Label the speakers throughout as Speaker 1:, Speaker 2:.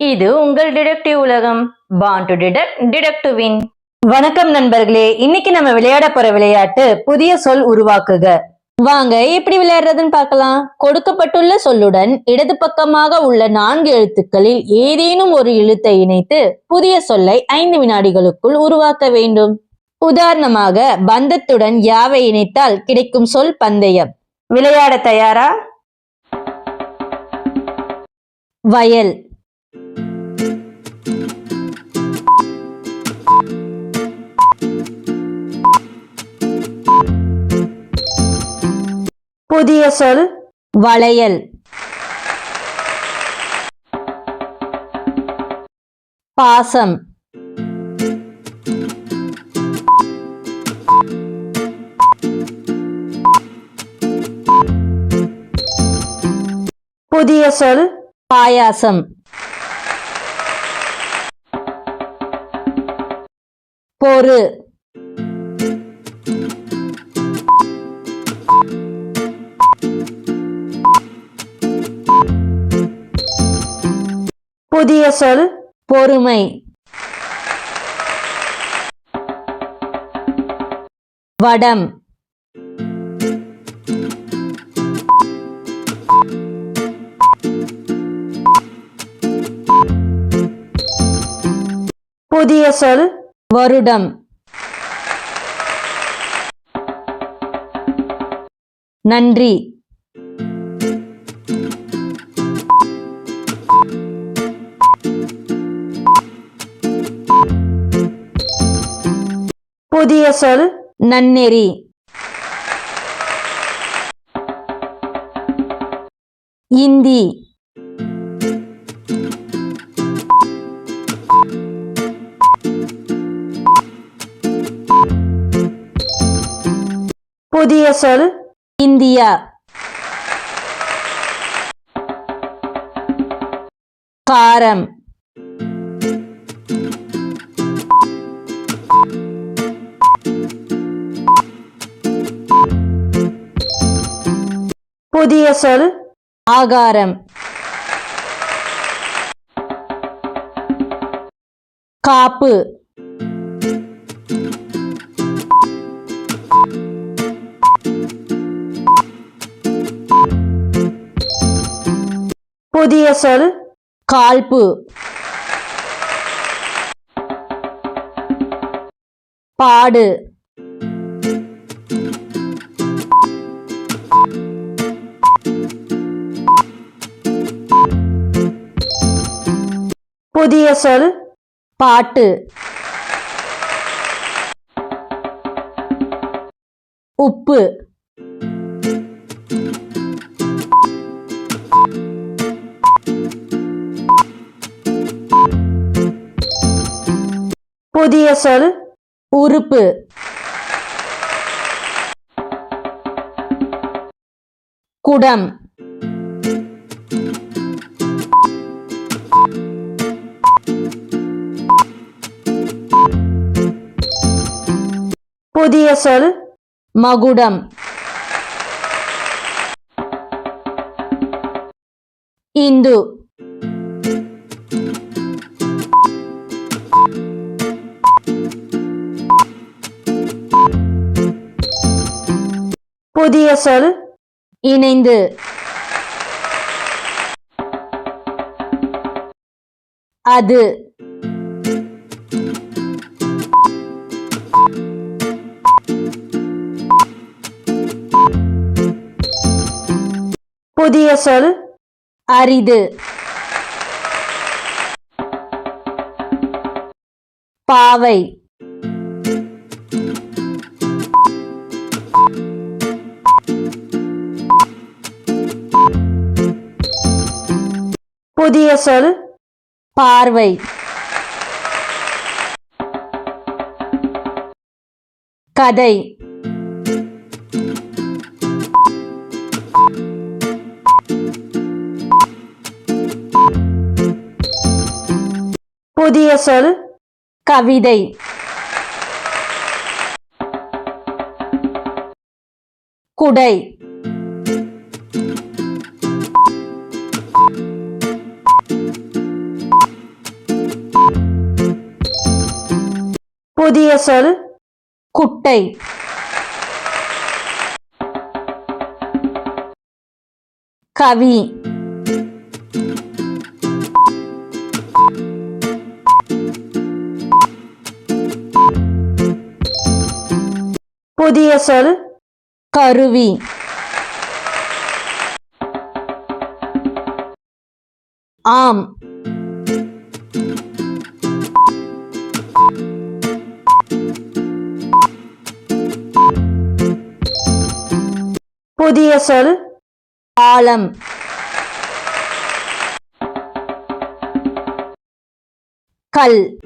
Speaker 1: இது உங்கள் டிடெக்டிவ் உலகம் பான் டு டிடெக்ட் டிடெக்டிவின் வின் வணக்கம் நண்பர்களே இன்னைக்கு நம்ம விளையாட போற விளையாட்டு புதிய சொல் உருவாக்குக. வாங்க எப்படி விளையாடுறதுன்னு பார்க்கலாம். கொடுக்கப்பட்டுள்ள சொல்லுடன் இடது பக்கமாக உள்ள நான்கு எழுத்துக்களில் ஏதேனும் ஒரு எழுத்தை இணைத்து புதிய சொல்லை ஐந்து வினாடிகளுக்குள் உருவாக்க வேண்டும். உதாரணமாக பந்தத்துடன் யாவை இணைத்தால் கிடைக்கும் சொல் பந்தயம். விளையாட தயாரா? வயல். புதிய சொல் வளையல். பாசம். புதிய சொல் பாயாசம். பொறு புதிய சொல் பொறுமை. வடம். புதிய சொல் வருடம். நன்றி. புதிய சொல் நன்னெறி. இந்தி. புதிய சொல் இந்தியா. காரம். புதிய சொல் ஆகாரம். காப்பு. புதிய சொல் கால்பு. பாடு. புதிய சொல் பாட்டு. உப்பு. புதிய சொல் உறுப்பு. குடம். புதிய சொல் மகுடம். இந்து. புதிய சொல். இணைந்து. அது. புதிய சொல். அரிது. பாவை. புதிய சொல் பார்வை. கதை. புதிய சொல் கவிதை. குடை. புதிய சொல் குட்டை. கவி. புதிய சொல் கருவி. ஆம். புதிய சொல் ஆழம். கல்.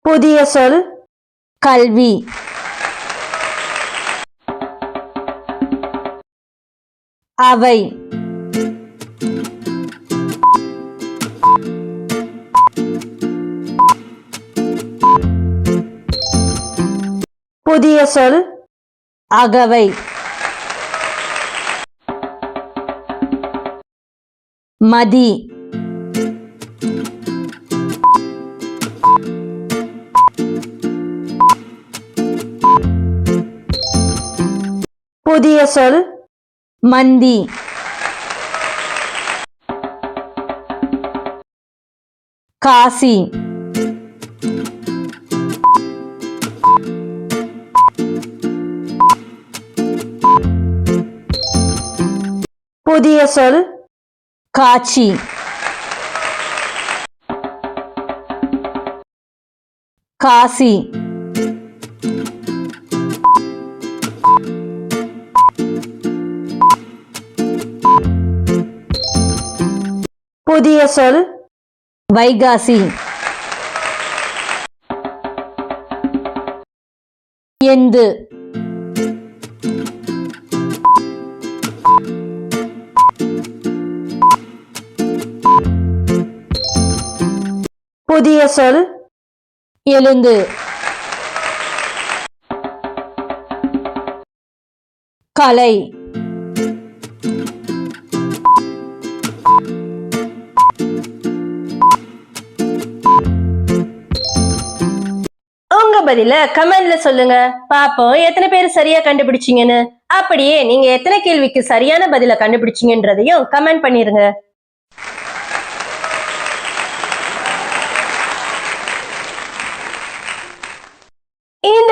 Speaker 1: புதிய சொல் கல்வி. அவை. புதிய சொல் அகவை. மதி. புதிய சொல் மந்தி. காசி. புதிய சொல் காட்சி. காசி. புதிய சொல் வைகாசி. எந்து புதிய சொல் எழுந்து. கலை.
Speaker 2: உங்க பதில கமெண்ட்ல சொல்லுங்க. பாப்போம் எத்தனை பேர் சரியா கண்டுபிடிச்சீங்கன்னு. அப்படியே நீங்க எத்தனை கேள்விக்கு சரியான பதில கண்டுபிடிச்சீங்கன்றதையும் கமெண்ட் பண்ணிருங்க இந்த